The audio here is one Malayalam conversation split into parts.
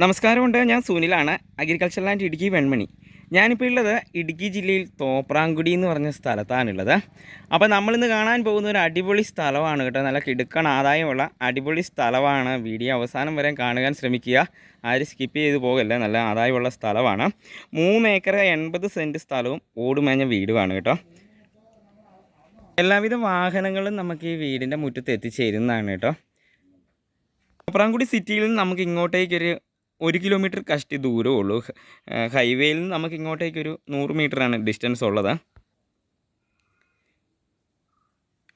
നമസ്കാരമുണ്ട് ഞാൻ സുനിലാണ് അഗ്രികൾച്ചർ ലാൻഡ് ഇടുക്കി വെൺമണി. ഞാനിപ്പോൾ ഉള്ളത് ഇടുക്കി ജില്ലയിൽ തോപ്രാങ്കുടി എന്ന് പറഞ്ഞ സ്ഥലത്താണുള്ളത്. അപ്പോൾ നമ്മളിന്ന് കാണാൻ പോകുന്ന ഒരു അടിപൊളി സ്ഥലമാണ് കേട്ടോ. നല്ല കിടുക്കൺ ആദായമുള്ള അടിപൊളി സ്ഥലമാണ്. വീഡിയോ അവസാനം വരെ കാണുവാൻ ശ്രമിക്കുക. ആരും സ്കിപ്പ് ചെയ്ത് പോകല്ല നല്ല ആദായമുള്ള സ്ഥലമാണ്. മൂന്ന് ഏക്കർ എൺപത് സെന്റ് സ്ഥലവും ഓടുമേഞ്ഞ വീടുമാണ് കേട്ടോ. എല്ലാവിധ വാഹനങ്ങളും നമുക്ക് ഈ വീടിന്റെ മുറ്റത്ത് എത്തിച്ചേരുന്നതാണ് കേട്ടോ. തോപ്രാങ്കുടി സിറ്റിയിൽ നിന്ന് നമുക്ക് ഇങ്ങോട്ടേക്കൊരു ഒരു കിലോമീറ്റർ കഷ്ടി ദൂരമേ ഉള്ളൂ. ഹൈവേയിൽ നിന്ന് നമുക്ക് ഇങ്ങോട്ടേക്കൊരു നൂറ് ആണ് ഡിസ്റ്റൻസ് ഉള്ളത്.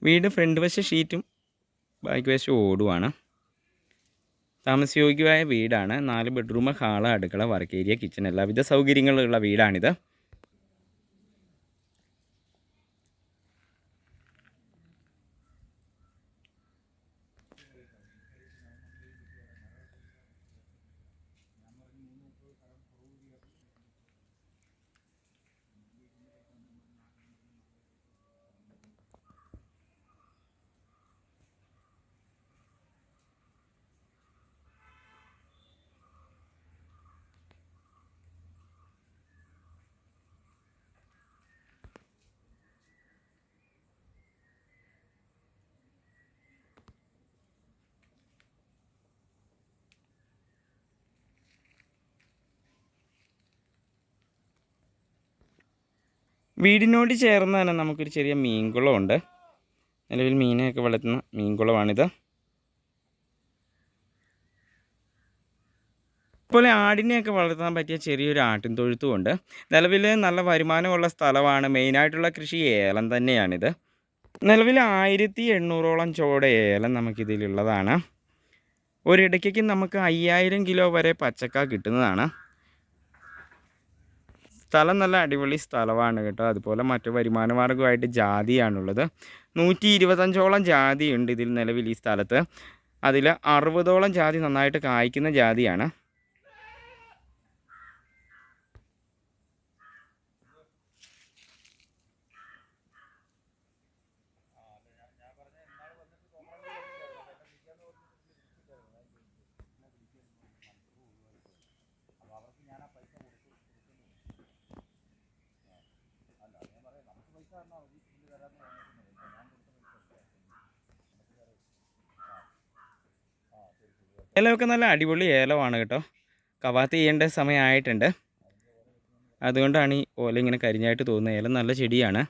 വീട് ഫ്രണ്ട് വശ ഷീറ്റും ബാക്ക് വശം ഓടുവാണ്. താമസയോഗ്യമായ വീടാണ്. നാല് ബെഡ്റൂം ഹാൾ അടുക്കള വർക്ക് ഏരിയ കിച്ചൺ എല്ലാവിധ സൗകര്യങ്ങളുള്ള വീടാണിത്. വീടിനോട് ചേർന്ന് തന്നെ നമുക്കൊരു ചെറിയ മീൻകുളമുണ്ട്. നിലവിൽ മീനെയൊക്കെ വളർത്തുന്ന മീൻകുളമാണിത്. അതുപോലെ ആടിനെയൊക്കെ വളർത്താൻ പറ്റിയ ചെറിയൊരു ആട്ടിൻ തൊഴുത്തുമുണ്ട് നിലവിൽ നല്ല വരുമാനമുള്ള സ്ഥലമാണ്. മെയിനായിട്ടുള്ള കൃഷി ഏലം തന്നെയാണിത്. നിലവിൽ ആയിരത്തി എണ്ണൂറോളം ചോട ഏലം നമുക്കിതിലുള്ളതാണ്. ഒരിടയ്ക്ക് നമുക്ക് അയ്യായിരം കിലോ വരെ പച്ചക്ക കിട്ടുന്നതാണ്. സ്ഥലം നല്ല അടിപൊളി സ്ഥലമാണ് കേട്ടോ. അതുപോലെ മറ്റു വരുമാന മാർഗമായിട്ട് ജാതിയാണുള്ളത്. നൂറ്റി ഇരുപത്തഞ്ചോളം ജാതിയുണ്ട് ഇതിൽ നിലവിൽ ഈ സ്ഥലത്ത്. അതിൽ അറുപതോളം ജാതി നന്നായിട്ട് കായ്ക്കുന്ന ജാതിയാണ്. ഏലമൊക്കെ നല്ല അടിപൊളി ഏലമാണ് കേട്ടോ. കവാത്ത് ചെയ്യേണ്ട സമയമായിട്ടുണ്ട്. അതുകൊണ്ടാണ് ഈ ഓല ഇങ്ങനെ കരിഞ്ഞായിട്ട് തോന്നുന്നത്. ഏലം നല്ല ചെടിയാണ്.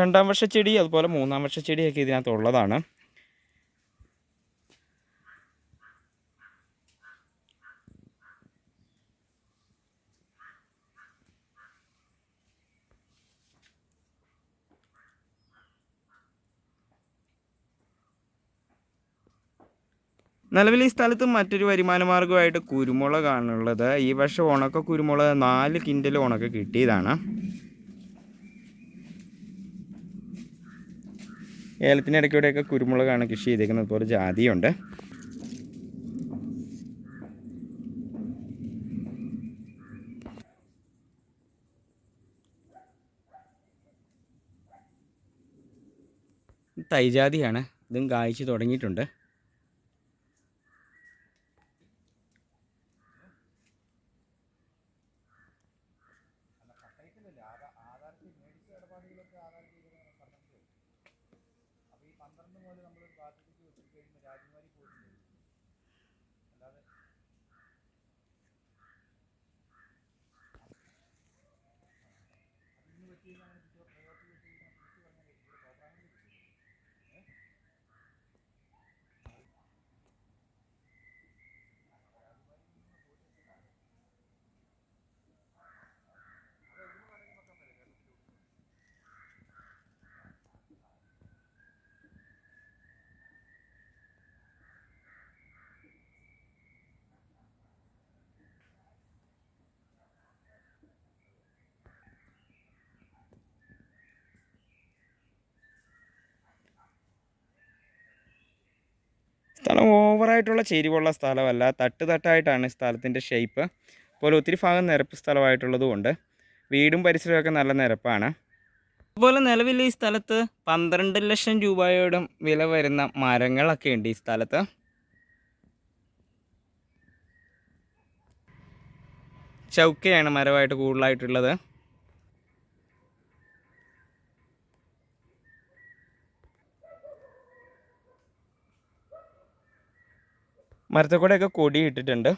രണ്ടാം വർഷ ചെടി അതുപോലെ മൂന്നാം വർഷ ചെടിയൊക്കെ ഇതിനകത്ത് ഉള്ളതാണ്. നിലവിൽ ഈ സ്ഥലത്ത് മറ്റൊരു വരുമാന മാർഗമായിട്ട് കുരുമുളകാണുള്ളത്. ഈ വർഷം ഉണക്ക കുരുമുളക് നാല് കിൻഡൽ ഉണക്ക കിട്ടിയതാണ്. ഏലത്തിനിടയ്ക്കൂടെയൊക്കെ കുരുമുളകാണ് കൃഷി ചെയ്തേക്കുന്നത്. അതുപോലെ ജാതിയുണ്ട്. തൈജാതിയാണ്. ഇതും കായ്ച്ചു തുടങ്ങിയിട്ടുണ്ട്. ആധാരത്തിൽ മേടിച്ച ഇടപാടുകളൊക്കെ ആധാരത്തിൽ പന്ത്രണ്ട് മുതൽ നമ്മൾ പ്രാർത്ഥനയ്ക്ക് വെച്ചിട്ട് കഴിയുമ്പോൾ രാജകുമാരി പോയിട്ടുണ്ട്. അല്ലാതെ അതിന് പറ്റിയ പ്രയോഗത്തിൽ വെച്ച് കഴിഞ്ഞാൽ പറഞ്ഞാൽ ഇവിടെ പ്രോഗ്രാമിൽ ഏഹ് സ്ഥലം ഓവറായിട്ടുള്ള ചെരിവുള്ള സ്ഥലമല്ല. തട്ട് തട്ടായിട്ടാണ് സ്ഥലത്തിന്റെ ഷേപ്പ് അതുപോലെ ഒത്തിരി ഭാഗം നിരപ്പ് സ്ഥലമായിട്ടുള്ളതുകൊണ്ട് വീടും പരിസരമൊക്കെ നല്ല നിരപ്പാണ്. അതുപോലെ നിലവിൽ ഈ സ്ഥലത്ത് പന്ത്രണ്ട് ലക്ഷം രൂപയോടും വില വരുന്ന മരങ്ങളൊക്കെ ഉണ്ട് ഈ സ്ഥലത്ത്. ചൗക്കയാണ് മരമായിട്ട് കൂടുതലായിട്ടുള്ളത്. മരത്തക്കൂടെയൊക്കെ കൊടി ഇട്ടിട്ടുണ്ട്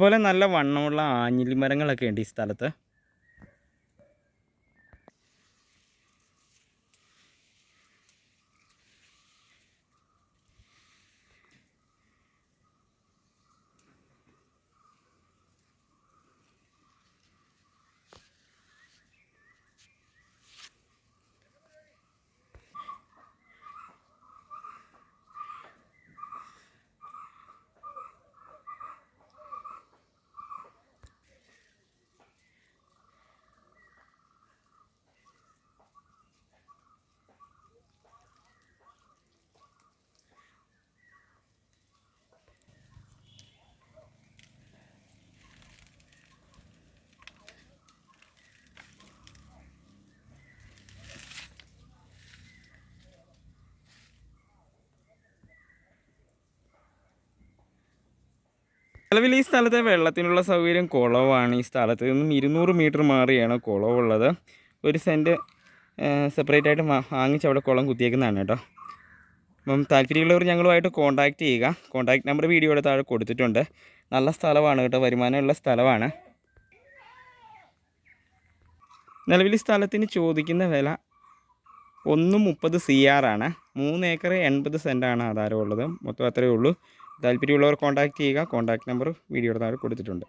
അതുപോലെ നല്ല വണ്ണമുള്ള ആഞ്ഞിലി മരങ്ങളൊക്കെ ഉണ്ട് ഈ സ്ഥലത്ത്. നിലവിൽ ഈ സ്ഥലത്തെ വെള്ളത്തിനുള്ള സൗകര്യം കുളവാണ് ഈ സ്ഥലത്ത് നിന്നും ഇരുന്നൂറ് മീറ്റർ മാറിയാണ് കുളവുള്ളത്. ഒരു സെന്റ് സെപ്പറേറ്റ് ആയിട്ട് വാങ്ങിച്ച് അവിടെ കുളം കുത്തിയേക്കുന്നതാണ് കേട്ടോ. അപ്പം താല്പര്യമുള്ളവർ ഞങ്ങളുമായിട്ട് കോൺടാക്റ്റ് ചെയ്യുക. കോൺടാക്റ്റ് നമ്പർ വീഡിയോയുടെ താഴെ കൊടുത്തിട്ടുണ്ട്. നല്ല സ്ഥലമാണ് കേട്ടോ. വരുമാനമുള്ള സ്ഥലമാണ്. നിലവിൽ സ്ഥലത്തിന് ചോദിക്കുന്ന വില ഒന്ന് മുപ്പത് സി ആർ ആണ്. മൂന്ന് ഏക്കർ എൺപത് സെന്റാണ് ആധാരമുള്ളത്. മൊത്തം അത്രയേ ഉള്ളൂ. താല്പര്യമുള്ളവർ കോൺടാക്റ്റ് ചെയ്യുക. കോൺടാക്ട് നമ്പർ വീഡിയോയുടെ താഴെ കൊടുത്തിട്ടുണ്ട്.